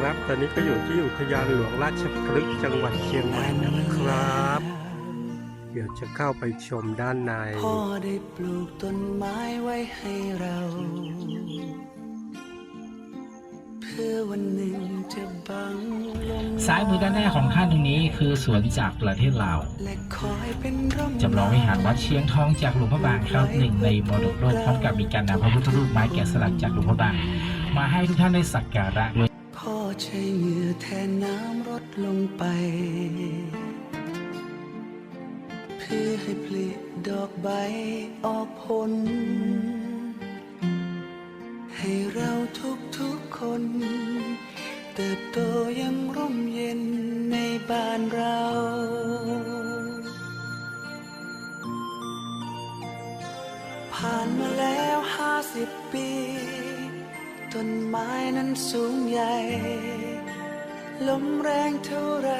ครับ ตอนนี้ก็อยู่ที่อุทยานหลวงราชพฤกษ์จังหวัดเชียงใหม่นะครับ เดี๋ยวจะเข้าไปชมด้านใน พ่อได้ปลูกต้นไม้ไว้ให้เรา เพื่อวันหนึ่งจะบังลมซ้ายมือด้านหน้าของท่านตรงนี้คือสวนจากประเทศลาว และคอยเป็นร่มจำลองวิหารวัดเชียงทองจากหลวงพระบางครับหนึ่งในมรดกโลกพร้อมกับมีการนำพระพุทธรูปไม้แกะสลักจากหลวงพระบางมาให้ทุกท่านได้สักการะด้วย พ่อใช้เหงื่อแทนน้ำรดลงไป เพื่อให้ผลิดอกใบออกผล ให้เราทุกทุกๆคน เติบโตยังร่มเย็นในบ้านเราผ่านมาแล้วห้าสิบปี ต้นไม้นั้นสูงใหญ่ ลมแรงเท่าไร